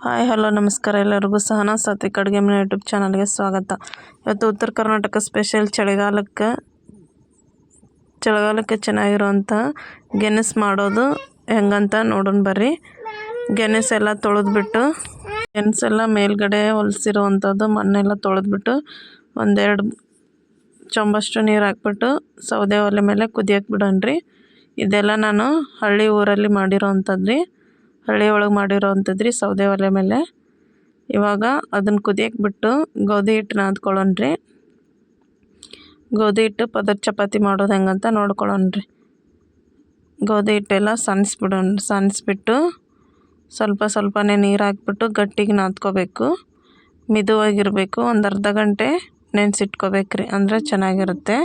Hi, hello, ನಮಸ್ಕಾರ ಎಲ್ಲರಿಗೂ ಸಹನಾ ಸಾತ್ವಿಕ್ ಅಡುಗೆ ಮನೆ ಯೂಟ್ಯೂಬ್ ಚಾನಲ್ಗೆ ಸ್ವಾಗತ. ಇವತ್ತು ಉತ್ತರ ಕರ್ನಾಟಕ ಸ್ಪೆಷಲ್ ಚಳಿಗಾಲಕ್ಕೆ ಚಳಿಗಾಲಕ್ಕೆ ಚೆನ್ನಾಗಿರುವಂಥ ಗೆಣಸು ಮಾಡೋದು ಹೆಂಗಂತ ನೋಡೋಣ ಬರ್ರಿ. ಗೆಣಸೆಲ್ಲ ತೊಳೆದ್ಬಿಟ್ಟು ಗೆಣಸೆಲ್ಲ ಮೇಲ್ಗಡೆ ಹೊಲ್ಸಿರುವಂಥದ್ದು ಮಣ್ಣೆಲ್ಲ ತೊಳೆದ್ಬಿಟ್ಟು ಒಂದೆರಡು ಚೊಂಬಷ್ಟು ನೀರು ಹಾಕ್ಬಿಟ್ಟು ಸೌದೆ ಒಲೆ ಮೇಲೆ ಕುದಿಯಕ್ಕೆ ಬಿಡೋಣ್ರಿ. ಇದೆಲ್ಲ ನಾನು ಹಳ್ಳಿ ಊರಲ್ಲಿ ಮಾಡಿರೋ ಅಂಥದ್ದು ರೀ ಹಳ್ಳಿ ಒಳಗೆ ಮಾಡಿರೋ ರೀ ಸೌದೆ ಒಲೆ ಮೇಲೆ. ಇವಾಗ ಅದನ್ನು ಕುದಿಯಕ್ಕೆ ಬಿಟ್ಟು ಗೋಧಿ ಹಿಟ್ಟು ನಾದ್ಕೊಳ್ಳೋಣ ಗೋಧಿ ಹಿಟ್ಟು ಪದರ್ ಚಪಾತಿ ಮಾಡೋದು ಹೆಂಗಂತ ನೋಡ್ಕೊಳ್ಳೋಣ ರೀ ಗೋಧಿ ಹಿಟ್ಟೆಲ್ಲ ಸನ್ಸ್ಬಿಡೋಣ ಸಣ್ಸ್ಬಿಟ್ಟು ಸ್ವಲ್ಪ ಸ್ವಲ್ಪನೇ ನೀರು ಹಾಕ್ಬಿಟ್ಟು ಗಟ್ಟಿಗೆ ನಾದ್ಕೋಬೇಕು. ಮಿದುವಾಗಿರಬೇಕು, ಒಂದು ಅರ್ಧ ಗಂಟೆ ನೆನೆಸಿಟ್ಕೋಬೇಕ್ರಿ, ಅಂದರೆ ಚೆನ್ನಾಗಿರುತ್ತೆ.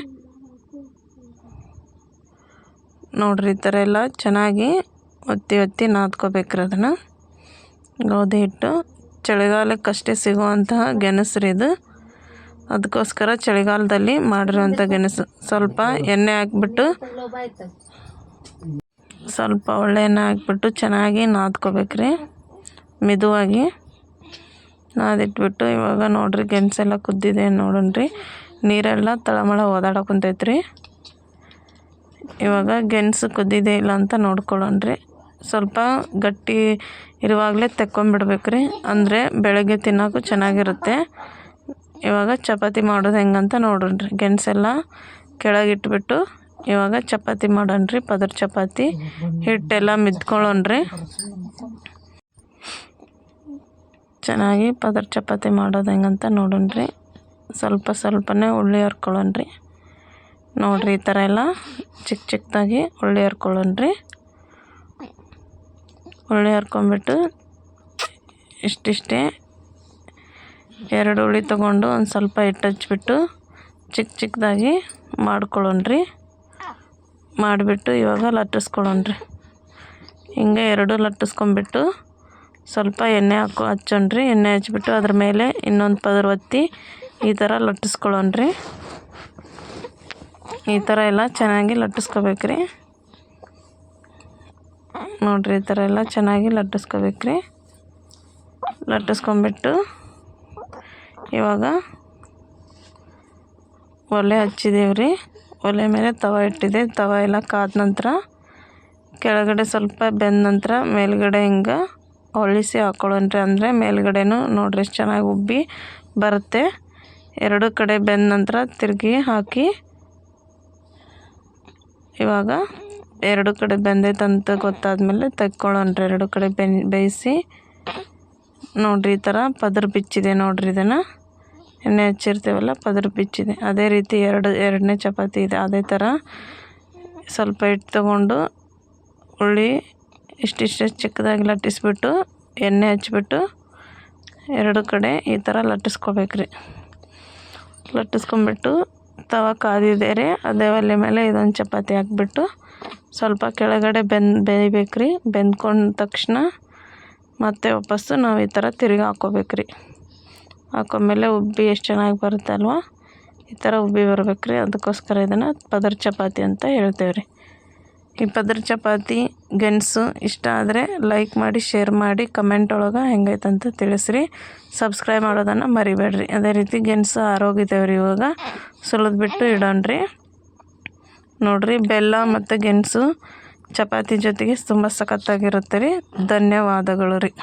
ನೋಡ್ರಿ, ಈ ಥರ ಎಲ್ಲ ಚೆನ್ನಾಗಿ ಒತ್ತಿ ಒತ್ತಿ ನಾದ್ಕೋಬೇಕ್ರಿ ಅದನ್ನು. ಗೋಧಿ ಹಿಟ್ಟು. ಚಳಿಗಾಲಕ್ಕಷ್ಟೇ ಸಿಗುವಂತಹ ಗೆಣಸು ರೀ ಇದು. ಅದಕ್ಕೋಸ್ಕರ ಚಳಿಗಾಲದಲ್ಲಿ ಮಾಡಿರುವಂಥ ಗೆಣಸು. ಸ್ವಲ್ಪ ಎಣ್ಣೆ ಹಾಕ್ಬಿಟ್ಟು ಸ್ವಲ್ಪ ಒಳ್ಳೆ ಎಣ್ಣೆ ಹಾಕ್ಬಿಟ್ಟು ಚೆನ್ನಾಗಿ ನಾದ್ಕೋಬೇಕ್ರಿ. ಮೆದುವಾಗಿ ನಾದಿಟ್ಬಿಟ್ಟು ಇವಾಗ ನೋಡಿರಿ ಗೆಣಸೆಲ್ಲ ಕುದ್ದಿದೆ ನೋಡೋಣ್ರಿ ನೀರೆಲ್ಲ ತಳಮಳ ಓದಾಡಕುಂತೈತ್ರಿ. ಇವಾಗ ಗೆಣಸು ಕುದ್ದಿದೆ ಇಲ್ಲ ಅಂತ ನೋಡ್ಕೊಳ್ಳೋಣ್ರಿ ಸ್ವಲ್ಪ ಗಟ್ಟಿ ಇರುವಾಗಲೇ ತೆಕ್ಕೊಂಬಿಡ್ಬೇಕ್ರಿ. ಅಂದರೆ ಬೆಳಗ್ಗೆ ತಿನ್ನೋಕ್ಕೂ ಚೆನ್ನಾಗಿರುತ್ತೆ. ಇವಾಗ ಚಪಾತಿ ಮಾಡೋದು ಹೆಂಗಂತ ನೋಡೋಣ ರೀ ಗೆಣಸೆಲ್ಲ ಕೆಳಗಿಟ್ಬಿಟ್ಟು ಇವಾಗ ಚಪಾತಿ ಮಾಡೋಣ್ರಿ. ಪದರ ಚಪಾತಿ, ಹಿಟ್ಟೆಲ್ಲ ಮಿದ್ಕೊಳ್ಳೋಣ್ರಿ. ಚೆನ್ನಾಗಿ ಪದರ ಚಪಾತಿ ಮಾಡೋದು ಹೆಂಗಂತ ನೋಡೋಣ್ರಿ. ಸ್ವಲ್ಪ ಸ್ವಲ್ಪನೇ ಉಳ್ಳಿ ಹರ್ಕೊಳ್ಳೋಣ್ರಿ. ನೋಡಿರಿ ಈ ಥರ ಎಲ್ಲ ಚಿಕ್ಕ ಚಿಕ್ಕದಾಗಿ ಉಳ್ಳಿ ಹರ್ಕೊಳ್ಳೋಣ್ರಿ. ಉಳ್ಳಿ ಹರ್ಕೊಂಬಿಟ್ಟು ಇಷ್ಟಿಷ್ಟೇ ಎರಡು ಹುಳಿ ತೊಗೊಂಡು ಒಂದು ಸ್ವಲ್ಪ ಹಿಟ್ಟು ಹಚ್ಬಿಟ್ಟು ಚಿಕ್ಕ ಚಿಕ್ಕದಾಗಿ ಮಾಡ್ಕೊಳ್ಳೋಣ್ರಿ. ಮಾಡಿಬಿಟ್ಟು ಇವಾಗ ಲಟ್ಟಿಸ್ಕೊಳ್ಳೋಣ್ರಿ. ಹಿಂಗೆ ಎರಡು ಲಟ್ಟಿಸ್ಕೊಂಬಿಟ್ಟು ಸ್ವಲ್ಪ ಎಣ್ಣೆ ಹಾಕೋ, ಹಚ್ಚೋಣ್ರಿ. ಎಣ್ಣೆ ಹಚ್ಬಿಟ್ಟು ಅದ್ರ ಮೇಲೆ ಇನ್ನೊಂದು ಪದರ ಒತ್ತಿ ಈ ಥರ ಲಟ್ಟಿಸ್ಕೊಳ್ಳೋಣ್ರಿ. ಈ ಥರ ಎಲ್ಲ ಚೆನ್ನಾಗಿ ಲಟ್ಟಿಸ್ಕೋಬೇಕ್ರಿ. ನೋಡಿರಿ ಈ ಥರ ಎಲ್ಲ ಚೆನ್ನಾಗಿ ಲಟ್ಟಿಸ್ಕೋಬೇಕ್ರಿ. ಲಟ್ಟಿಸ್ಕೊಂಬಿಟ್ಟು ಇವಾಗ ಒಲೆ ಹಚ್ಚಿದ್ದೀವಿ ರೀ ಒಲೆ ಮೇಲೆ ತವ ಇಟ್ಟಿದೆ. ತವ ಎಲ್ಲ ಕಾದ ನಂತರ ಕೆಳಗಡೆ ಸ್ವಲ್ಪ ಬೆಂದ ನಂತರ ಮೇಲ್ಗಡೆ ಹಿಂಗೆ ಹೊಳಿಸಿ ಹಾಕ್ಕೊಳ್ಳೋಣ್ರಿ ಅಂದರೆ ಮೇಲ್ಗಡೆನೂ ನೋಡ್ರಿ ಚೆನ್ನಾಗಿ ಉಬ್ಬಿ ಬರುತ್ತೆ. ಎರಡು ಕಡೆ ಬೆಂದ ನಂತರ ತಿರುಗಿ ಹಾಕಿ ಇವಾಗ ಎರಡು ಕಡೆ ಬೆಂದೈತೆ ಅಂತ ಗೊತ್ತಾದ್ಮೇಲೆ ತೆಕ್ಕೊಳ್ಳೋಣ್ರಿ. ಎರಡು ಕಡೆ ಬೆನ್, ಬೇಯಿಸಿ. ನೋಡಿರಿ, ಈ ಥರ ಪದರ ಬಿಚ್ಚಿದೆ ನೋಡಿರಿ ಇದನ್ನು. ಎಣ್ಣೆ ಹಚ್ಚಿರ್ತೀವಲ್ಲ, ಪದರ ಬಿಚ್ಚಿದೆ. ಅದೇ ರೀತಿ ಎರಡು, ಎರಡನೇ ಚಪಾತಿ ಇದೆ. ಅದೇ ಥರ ಸ್ವಲ್ಪ ಹಿಟ್ಟು ತೊಗೊಂಡು ಉಳ್ಳಿ ಇಷ್ಟಿಷ್ಟು ಚಿಕ್ಕದಾಗಿ ಲಟ್ಟಿಸ್ಬಿಟ್ಟು, ಎಣ್ಣೆ ಹಚ್ಬಿಟ್ಟು ಎರಡು ಕಡೆ ಈ ಥರ ಲಟ್ಟಿಸ್ಕೋಬೇಕ್ರಿ. ಲಟ್ಟಿಸ್ಕೊಂಬಿಟ್ಟು ತವ ಕಾದಿದೆ ರೀ ಅದೇ ಒಲೆ ಮೇಲೆ ಇದೊಂದು ಚಪಾತಿ ಹಾಕ್ಬಿಟ್ಟು ಸ್ವಲ್ಪ ಕೆಳಗಡೆ ಬೆಂದು ಬೇಯಬೇಕು ರೀ ಬೆಂದ್ಕೊಂಡ ತಕ್ಷಣ ಮತ್ತೆ ವಾಪಸ್ಸು ನಾವು ಈ ಥರ ತಿರುಗಿ ಹಾಕ್ಕೋಬೇಕ್ರಿ ಹಾಕೊಂಡ್ಮೇಲೆ ಉಬ್ಬಿ ಎಷ್ಟು ಚೆನ್ನಾಗಿ ಬರುತ್ತೆ ಅಲ್ವಾ ಈ ಥರ ಉಬ್ಬಿ ಬರ್ಬೇಕು ರೀ ಅದಕ್ಕೋಸ್ಕರ ಇದನ್ನು ಪದರ್ ಚಪಾತಿ ಅಂತ ಹೇಳ್ತೇವೆ ರೀ ಈ ಪದ್ರ ಚಪಾತಿ, ಗೆಣಸು ಇಷ್ಟ ಆದರೆ ಲೈಕ್ ಮಾಡಿ ಶೇರ್ ಮಾಡಿ ಕಮೆಂಟ್ ಒಳಗೆ ಹೆಂಗೈತಂತ ತಿಳಿಸ್ರಿ. ಸಬ್ಸ್ಕ್ರೈಬ್ ಮಾಡೋದನ್ನು ಮರಿಬೇಡ್ರಿ. ಅದೇ ರೀತಿ ಗೆಣಸು ಆರೋಗಿದ್ದೇವ್ರಿ ಇವಾಗ. ಸುಲಿದ್ಬಿಟ್ಟು ಇಡೋಣ್ರಿ. ನೋಡಿರಿ, ಬೆಲ್ಲ ಮತ್ತು ಗೆಣಸು ಚಪಾತಿ ಜೊತೆಗೆ ತುಂಬ ಸಖತ್ತಾಗಿರುತ್ತೆ ರೀ. ಧನ್ಯವಾದಗಳು ರೀ.